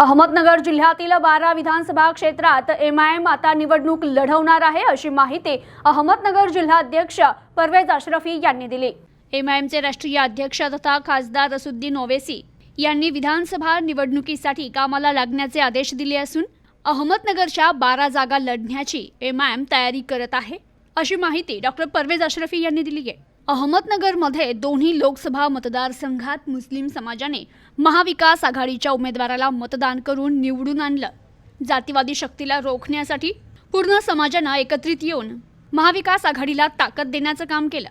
अहमदनगर जिल्ह्यातील बारा विधानसभा क्षेत्रात एम आय एम आता निवडणूक लढवणार आहे अशी माहिती अहमदनगर जिल्हाध्यक्ष परवेज अशरफी यांनी दिली. एम आय एमचे राष्ट्रीय अध्यक्ष तथा खासदार असुद्दीन ओवेसी यांनी विधानसभा निवडणुकीसाठी कामाला लागण्याचे आदेश दिले असून अहमदनगरच्या बारा जागा लढण्याची एम आय एम तयारी करत आहे अशी माहिती डॉक्टर परवेज अशरफी यांनी दिली आहे. अहमदनगरमध्ये दोन्ही लोकसभा मतदारसंघात मुस्लिम समाजाने महाविकास आघाडीच्या उमेदवाराला मतदान करून निवडून आणलं. जातीवादी शक्तीला रोखण्यासाठी पूर्ण समाजानं एकत्रित येऊन महाविकास आघाडीला ताकद देण्याचं काम केलं.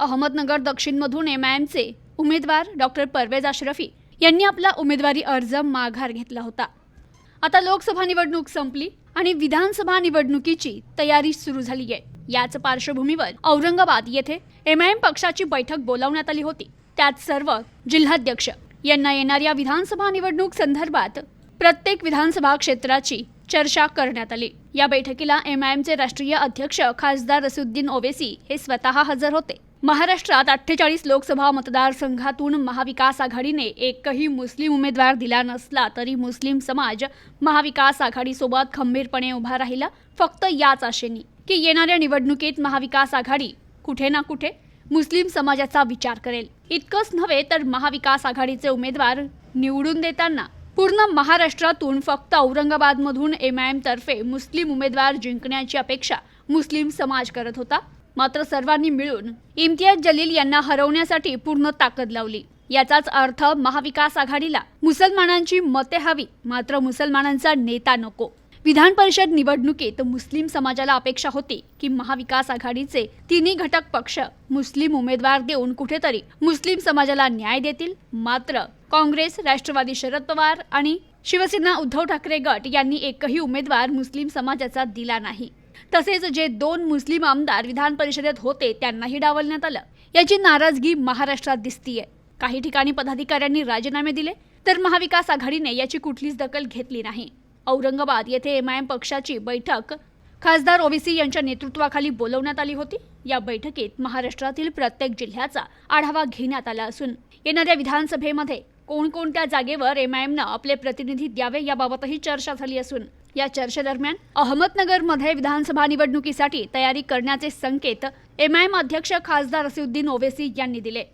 अहमदनगर दक्षिणमधून एम आय एमचे उमेदवार डॉक्टर परवेज अशरफी यांनी आपला उमेदवारी अर्ज माघार घेतला होता. आता लोकसभा निवडणूक संपली आणि विधानसभा निवडणुकीची तयारी सुरू झाली आहे याच पार्श्वभूमीवर औरंगाबाद येथे एम आय एम पक्षाची बैठक बोलावण्यात आली होती. त्यात सर्व जिल्हाध्यक्ष यांना येणाऱ्या विधानसभा निवडणूक संदर्भात प्रत्येक विधानसभा क्षेत्राची चर्चा करण्यात आली. या बैठकीला एम आय एमचे राष्ट्रीय अध्यक्ष खासदार रसुद्दीन ओवेसी हे स्वतः हजर होते. महाराष्ट्रात अठ्ठेचाळीस लोकसभा मतदारसंघातून महाविकास आघाडीने एकही मुस्लिम उमेदवार दिला नसला तरी मुस्लिम समाज महाविकास आघाडीसोबत खंबीरपणे उभा राहिला. फक्त याच आशेनी की येणाऱ्या निवडणुकीत महाविकास आघाडी कुठे ना कुठे मुस्लिम समाजाचा विचार करेल. इतकंच नव्हे तर महाविकास आघाडीचे उमेदवार निवडून देताना पूर्ण महाराष्ट्रातून फक्त औरंगाबादमधून एम आय एम तर्फे मुस्लिम उमेदवार जिंकण्याची अपेक्षा मुस्लिम समाज करत होता. मात्र सर्वांनी मिळून इम्तियाज जलील यांना हरवण्यासाठी पूर्ण ताकद लावली. याचाच अर्थ महाविकास आघाडीला मुसलमानांची मते हवी मात्र मुसलमानांचा नेता नको. विधान परिषद निवडणुकीत मुस्लिम समाजाला अपेक्षा होती की महाविकास आघाडीचे तिन्ही घटक पक्ष मुस्लिम उमेदवार देऊन कुठेतरी मुस्लिम समाजाला न्याय देतील. मात्र काँग्रेस राष्ट्रवादी शरद पवार आणि शिवसेना उद्धव ठाकरे गट यांनी एकही उमेदवार मुस्लिम समाजाचा दिला नाही. तसेच जे दोन मुस्लिम आमदार विधान परिषदेत होते त्यांनाही डावलण्यात आलं. याची नाराजगी महाराष्ट्रात दिसतीये. काही ठिकाणी पदाधिकाऱ्यांनी राजीनामे दिले तर महाविकास आघाडीने याची कुठलीच दखल घेतली नाही. औरंगाबाद येथे एम आय एम पक्षाची बैठक. खासदार ओवीसी यांच्या नेतृत्वाखाली बोलवण्यात आली होती. या बैठकीत महाराष्ट्रातील प्रत्येक जिल्ह्याचा आढावा घेण्यात आला असून येणाऱ्या विधानसभेमध्ये कोणकोणत्या जागेवर एम आय एमनं आपले प्रतिनिधी द्यावे याबाबतही चर्चा झाली असून या चर्चेदरम्यान अहमदनगरमध्ये विधानसभा निवडणुकीसाठी तयारी करण्याचे संकेत एम आय एम अध्यक्ष खासदार असिउद्दीन ओवेसी यांनी दिले.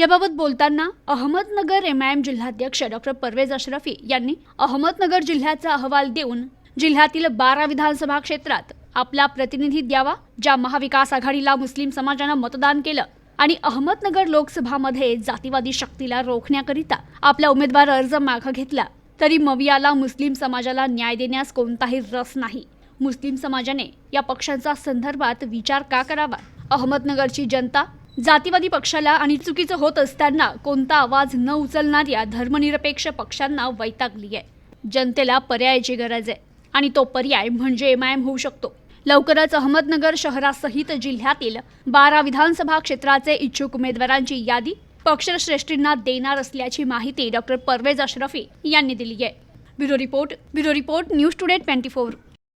याबाबत बोलताना अहमदनगर एम आय एम जिल्हाध्यक्ष डॉक्टर परवेज अशरफी यांनी अहमदनगर जिल्ह्याचा अहवाल देऊन जिल्ह्यातील बारा विधानसभा क्षेत्रात आपला प्रतिनिधी द्यावा ज्या महाविकास आघाडीला मुस्लिम समाजानं मतदान केलं आणि अहमदनगर लोकसभामध्ये जातीवादी शक्तीला रोखण्याकरिता आपला उमेदवार अर्ज मागं घेतला तरी मवियाला मुस्लिम समाजाला न्याय देण्यास कोणताही रस नाही. मुस्लिम समाजाने या पक्षांचा संदर्भात विचार का करावा? अहमदनगरची जनता जातीवादी पक्षाला आणि चुकीचं होत असताना कोणता आवाज न उचलणाऱ्या धर्मनिरपेक्ष पक्षांना वैतागली आहे. जनतेला पर्यायाची गरज आहे आणि तो पर्याय म्हणजे एम आय एम होऊ शकतो. लवकरच अहमदनगर शहरासहित जिल्ह्यातील बारा विधानसभा क्षेत्राचे इच्छुक उमेदवारांची यादी पक्षश्रेष्ठींना देणार असल्याची माहिती डॉक्टर परवेज अशरफी यांनी दिली आहे. Bureau report bureau report news today twenty four.